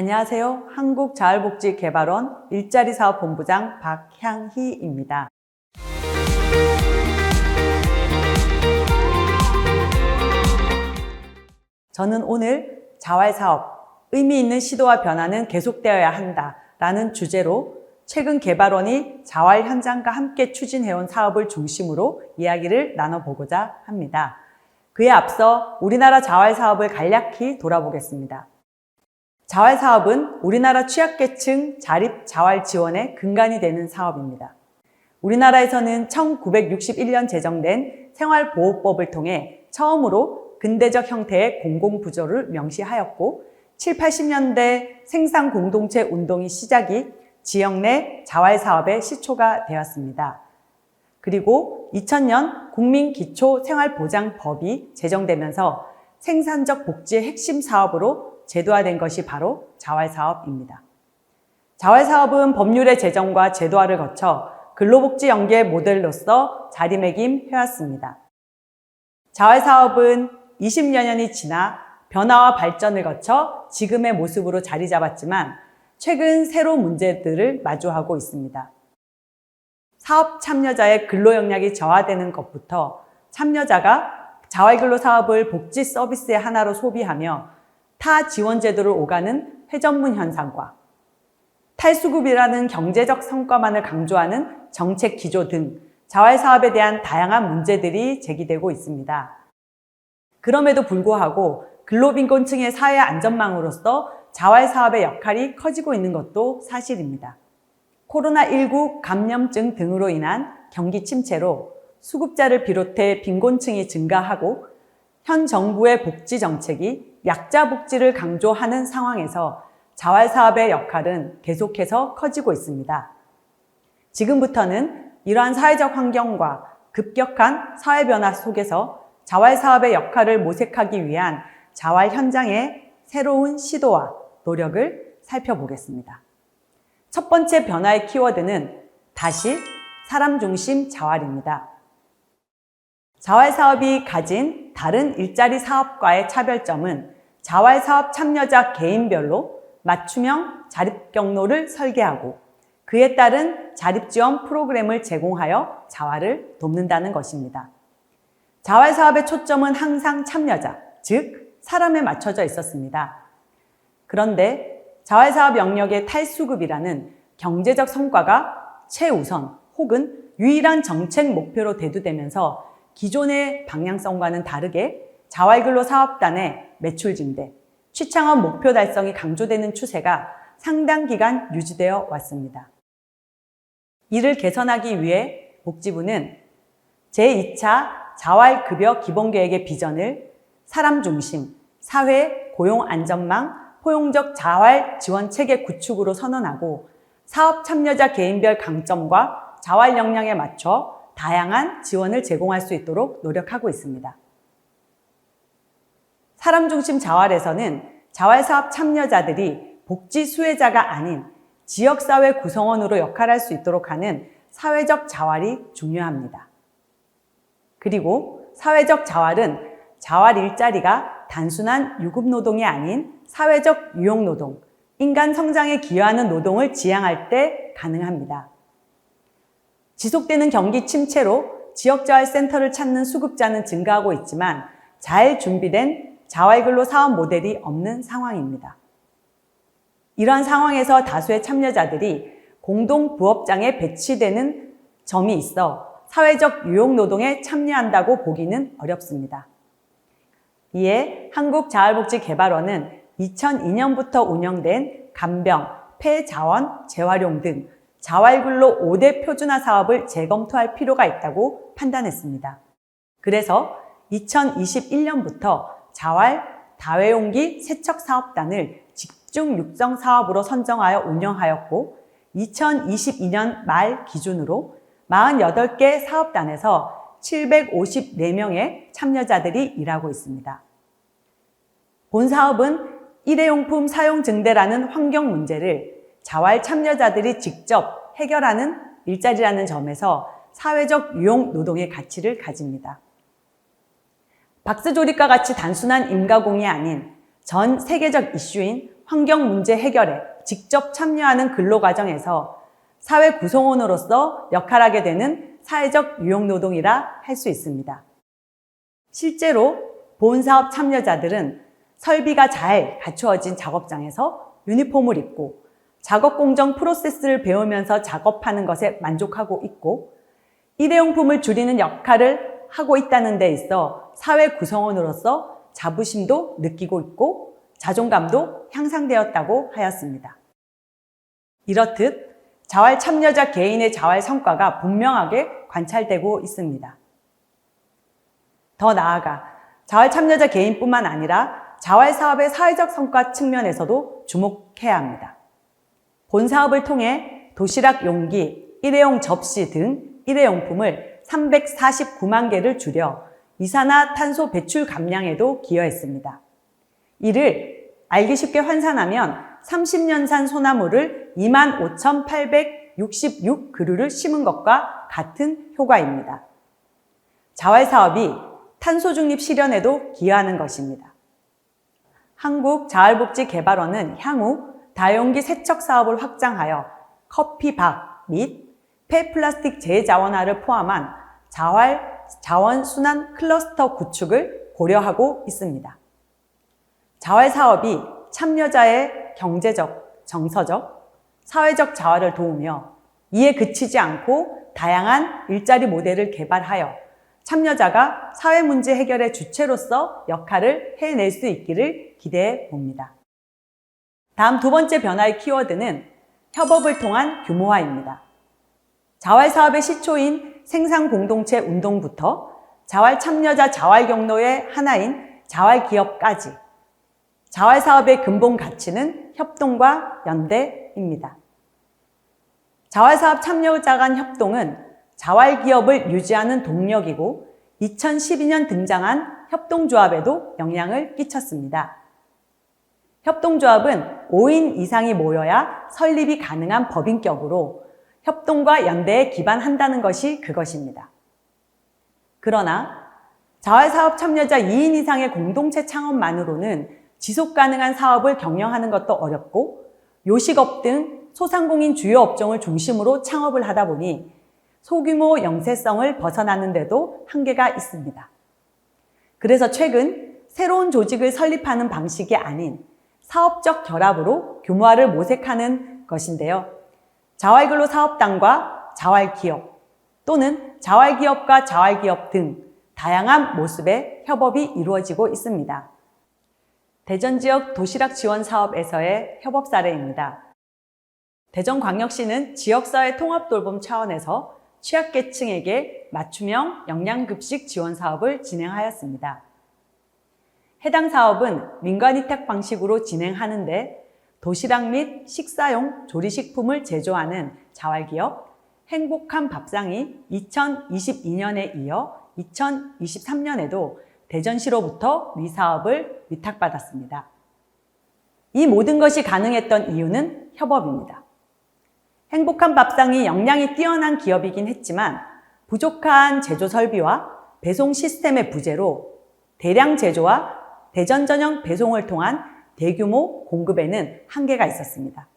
안녕하세요. 한국자율복지개발원 일자리사업본부장 박향희입니다. 저는 오늘 자활사업, 의미 있는 시도와 변화는 계속되어야 한다 라는 주제로 최근 개발원이 자활 현장과 함께 추진해온 사업을 중심으로 이야기를 나눠보고자 합니다. 그에 앞서 우리나라 자활 사업을 간략히 돌아보겠습니다. 자활 사업은 우리나라 취약계층 자립 자활 지원의 근간이 되는 사업입니다. 우리나라에서는 1961년 제정된 생활보호법을 통해 처음으로 근대적 형태의 공공부조를 명시하였고 7, 80년대 생산 공동체 운동이 시작이 지역 내 자활 사업의 시초가 되었습니다. 그리고 2000년 국민기초생활보장법이 제정되면서 생산적 복지의 핵심 사업으로 제도화된 것이 바로 자활사업입니다. 자활사업은 법률의 제정과 제도화를 거쳐 근로복지 연계 모델로서 자리매김해왔습니다. 자활사업은 20여 년이 지나 변화와 발전을 거쳐 지금의 모습으로 자리 잡았지만 최근 새로운 문제들을 마주하고 있습니다. 사업 참여자의 근로 역량이 저하되는 것부터 참여자가 자활근로 사업을 복지 서비스의 하나로 소비하며 타 지원 제도를 오가는 회전문 현상과 탈수급이라는 경제적 성과만을 강조하는 정책 기조 등 자활 사업에 대한 다양한 문제들이 제기되고 있습니다. 그럼에도 불구하고 근로빈곤층의 사회 안전망으로서 자활 사업의 역할이 커지고 있는 것도 사실입니다. 코로나19 감염증 등으로 인한 경기 침체로 수급자를 비롯해 빈곤층이 증가하고 현 정부의 복지 정책이 약자 복지를 강조하는 상황에서 자활 사업의 역할은 계속해서 커지고 있습니다. 지금부터는 이러한 사회적 환경과 급격한 사회 변화 속에서 자활 사업의 역할을 모색하기 위한 자활 현장의 새로운 시도와 노력을 살펴보겠습니다. 첫 번째 변화의 키워드는 다시 사람 중심 자활입니다. 자활 사업이 가진 다른 일자리 사업과의 차별점은 자활 사업 참여자 개인별로 맞춤형 자립 경로를 설계하고 그에 따른 자립 지원 프로그램을 제공하여 자활을 돕는다는 것입니다. 자활 사업의 초점은 항상 참여자, 즉 사람에 맞춰져 있었습니다. 그런데 자활 사업 영역의 탈수급이라는 경제적 성과가 최우선 혹은 유일한 정책 목표로 대두되면서 기존의 방향성과는 다르게 자활근로 사업단의 매출 증대, 취창업 목표 달성이 강조되는 추세가 상당 기간 유지되어 왔습니다. 이를 개선하기 위해 복지부는 제2차 자활급여 기본계획의 비전을 사람 중심, 사회 고용 안전망, 포용적 자활 지원 체계 구축으로 선언하고 사업 참여자 개인별 강점과 자활 역량에 맞춰 다양한 지원을 제공할 수 있도록 노력하고 있습니다. 사람 중심 자활에서는 자활 사업 참여자들이 복지 수혜자가 아닌 지역사회 구성원으로 역할할 수 있도록 하는 사회적 자활이 중요합니다. 그리고 사회적 자활은 자활 일자리가 단순한 유급 노동이 아닌 사회적 유용 노동, 인간 성장에 기여하는 노동을 지향할 때 가능합니다. 지속되는 경기 침체로 지역자활센터를 찾는 수급자는 증가하고 있지만 잘 준비된 자활근로 사업 모델이 없는 상황입니다. 이러한 상황에서 다수의 참여자들이 공동 부업장에 배치되는 점이 있어 사회적 유용 노동에 참여한다고 보기는 어렵습니다. 이에 한국자활복지개발원은 2002년부터 운영된 간병, 폐자원, 재활용 등 자활근로 5대 표준화 사업을 재검토할 필요가 있다고 판단했습니다. 그래서 2021년부터 자활 다회용기 세척 사업단을 집중 육성 사업으로 선정하여 운영하였고 2022년 말 기준으로 48개 사업단에서 754명의 참여자들이 일하고 있습니다. 본 사업은 일회용품 사용 증대라는 환경 문제를 자활 참여자들이 직접 해결하는 일자리라는 점에서 사회적 유용 노동의 가치를 가집니다. 박스 조립과 같이 단순한 임가공이 아닌 전 세계적 이슈인 환경 문제 해결에 직접 참여하는 근로 과정에서 사회 구성원으로서 역할하게 되는 사회적 유용 노동이라 할 수 있습니다. 실제로 본 사업 참여자들은 설비가 잘 갖추어진 작업장에서 유니폼을 입고 작업 공정 프로세스를 배우면서 작업하는 것에 만족하고 있고 일회용품을 줄이는 역할을 하고 있다는 데 있어 사회 구성원으로서 자부심도 느끼고 있고 자존감도 향상되었다고 하였습니다. 이렇듯 자활 참여자 개인의 자활 성과가 분명하게 관찰되고 있습니다. 더 나아가 자활 참여자 개인뿐만 아니라 자활 사업의 사회적 성과 측면에서도 주목해야 합니다. 본 사업을 통해 도시락 용기, 일회용 접시 등 일회용품을 349만 개를 줄여 이산화탄소 배출 감량에도 기여했습니다. 이를 알기 쉽게 환산하면 30년산 소나무를 25,866 그루를 심은 것과 같은 효과입니다. 자활 사업이 탄소 중립 실현에도 기여하는 것입니다. 한국자활복지개발원은 향후 다용기 세척 사업을 확장하여 커피박 및 폐플라스틱 재자원화를 포함한 자활 자원 순환 클러스터 구축을 고려하고 있습니다. 자활 사업이 참여자의 경제적, 정서적, 사회적 자활을 도우며 이에 그치지 않고 다양한 일자리 모델을 개발하여 참여자가 사회 문제 해결의 주체로서 역할을 해낼 수 있기를 기대해 봅니다. 다음 두 번째 변화의 키워드는 협업을 통한 규모화입니다. 자활 사업의 시초인 생산 공동체 운동부터 자활 참여자 자활 경로의 하나인 자활 기업까지 자활 사업의 근본 가치는 협동과 연대입니다. 자활 사업 참여자 간 협동은 자활 기업을 유지하는 동력이고 2012년 등장한 협동조합에도 영향을 끼쳤습니다. 협동조합은 5인 이상이 모여야 설립이 가능한 법인격으로 협동과 연대에 기반한다는 것이 그것입니다. 그러나 자활사업 참여자 2인 이상의 공동체 창업만으로는 지속 가능한 사업을 경영하는 것도 어렵고 요식업 등 소상공인 주요 업종을 중심으로 창업을 하다 보니 소규모 영세성을 벗어나는데도 한계가 있습니다. 그래서 최근 새로운 조직을 설립하는 방식이 아닌 사업적 결합으로 규모화를 모색하는 것인데요. 자활근로 사업단과 자활기업 또는 자활기업과 자활기업 등 다양한 모습의 협업이 이루어지고 있습니다. 대전 지역 도시락 지원 사업에서의 협업 사례입니다. 대전광역시는 지역사회 통합 돌봄 차원에서 취약계층에게 맞춤형 영양급식 지원 사업을 진행하였습니다. 해당 사업은 민간위탁 방식으로 진행하는데 도시락 및 식사용 조리식품을 제조하는 자활기업 행복한 밥상이 2022년에 이어 2023년에도 대전시로부터 위 사업을 위탁받았습니다. 이 모든 것이 가능했던 이유는 협업입니다. 행복한 밥상이 역량이 뛰어난 기업이긴 했지만 부족한 제조 설비와 배송 시스템의 부재로 대량 제조와 대전 전형 배송을 통한 대규모 공급에는 한계가 있었습니다.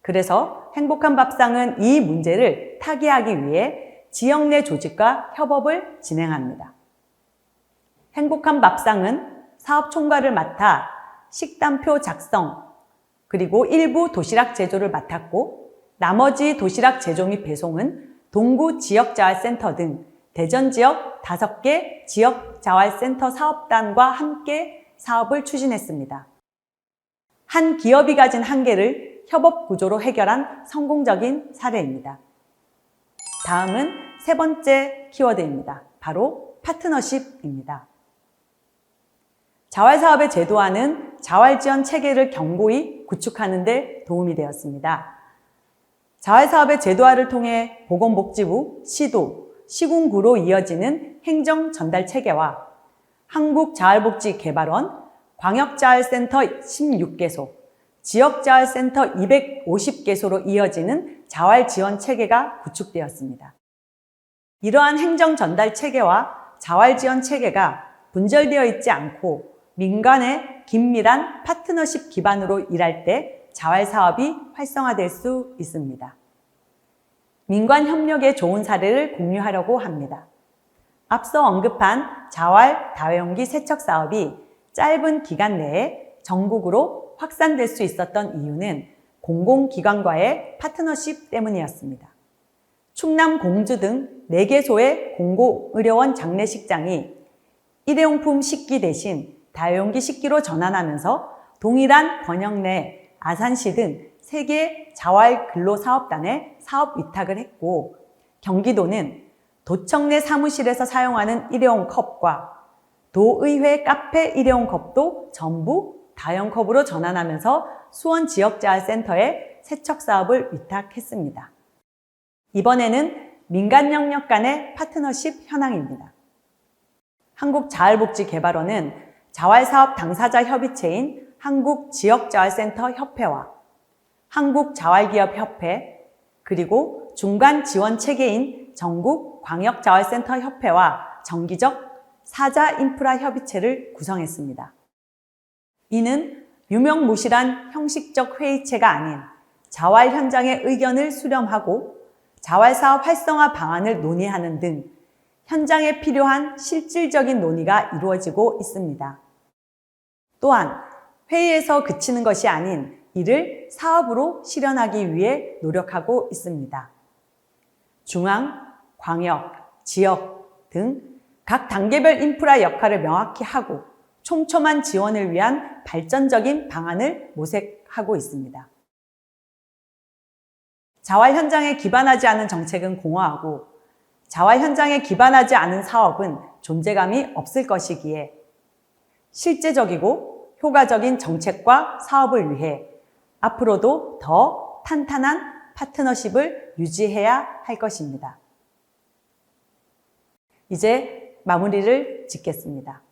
그래서 행복한 밥상은 이 문제를 타개하기 위해 지역 내 조직과 협업을 진행합니다. 행복한 밥상은 사업 총괄을 맡아 식단표 작성, 그리고 일부 도시락 제조를 맡았고 나머지 도시락 제조 및 배송은 동구 지역자활센터 등 대전 지역 5개 지역 자활센터 사업단과 함께 사업을 추진했습니다. 한 기업이 가진 한계를 협업 구조로 해결한 성공적인 사례입니다. 다음은 세 번째 키워드입니다. 바로 파트너십입니다. 자활사업의 제도화는 자활지원 체계를 견고히 구축하는 데 도움이 되었습니다. 자활사업의 제도화를 통해 보건복지부, 시도, 시군구로 이어지는 행정 전달 체계와 한국자활복지개발원, 광역자활센터 16개소, 지역자활센터 250개소로 이어지는 자활 지원 체계가 구축되었습니다. 이러한 행정 전달 체계와 자활 지원 체계가 분절되어 있지 않고 민간의 긴밀한 파트너십 기반으로 일할 때 자활 사업이 활성화될 수 있습니다. 민관 협력의 좋은 사례를 공유하려고 합니다. 앞서 언급한 자활 다회용기 세척 사업이 짧은 기간 내에 전국으로 확산될 수 있었던 이유는 공공기관과의 파트너십 때문이었습니다. 충남 공주 등 4개소의 공공의료원 장례식장이 일회용품 식기 대신 다용기 식기로 전환하면서 동일한 권역 내 아산시 등 3개 자활 근로 사업단에 사업 위탁을 했고 경기도는 도청 내 사무실에서 사용하는 일회용 컵과 도의회 카페 일회용 컵도 전부 다용컵으로 전환하면서 수원 지역자활센터에 세척 사업을 위탁했습니다. 이번에는 민간 영역 간의 파트너십 현황입니다. 한국자활복지개발원은 자활사업 당사자 협의체인 한국지역자활센터 협회와 한국자활기업협회 그리고 중간 지원 체계인 전국광역자활센터 협회와 정기적 사자 인프라 협의체를 구성했습니다. 이는 유명무실한 형식적 회의체가 아닌 자활 현장의 의견을 수렴하고 자활 사업 활성화 방안을 논의하는 등 현장에 필요한 실질적인 논의가 이루어지고 있습니다. 또한 회의에서 그치는 것이 아닌 이를 사업으로 실현하기 위해 노력하고 있습니다. 중앙, 광역, 지역 등 각 단계별 인프라 역할을 명확히 하고 촘촘한 지원을 위한 발전적인 방안을 모색하고 있습니다. 자활 현장에 기반하지 않은 정책은 공허하고 자활 현장에 기반하지 않은 사업은 존재감이 없을 것이기에 실제적이고 효과적인 정책과 사업을 위해 앞으로도 더 탄탄한 파트너십을 유지해야 할 것입니다. 이제 마무리를 짓겠습니다.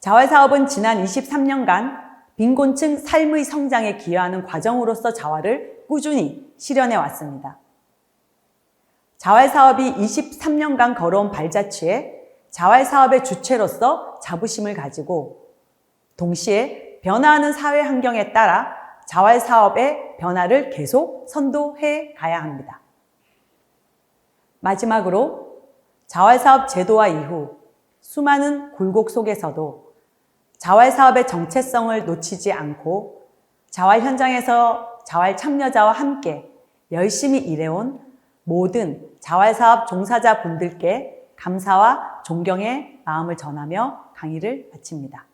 자활사업은 지난 23년간 빈곤층 삶의 성장에 기여하는 과정으로서 자활을 꾸준히 실현해 왔습니다. 자활사업이 23년간 걸어온 발자취에 자활사업의 주체로서 자부심을 가지고 동시에 변화하는 사회 환경에 따라 자활 사업의 변화를 계속 선도해 가야 합니다. 마지막으로 자활 사업 제도화 이후 수많은 굴곡 속에서도 자활 사업의 정체성을 놓치지 않고 자활 현장에서 자활 참여자와 함께 열심히 일해온 모든 자활 사업 종사자 분들께 감사와 존경의 마음을 전하며 강의를 마칩니다.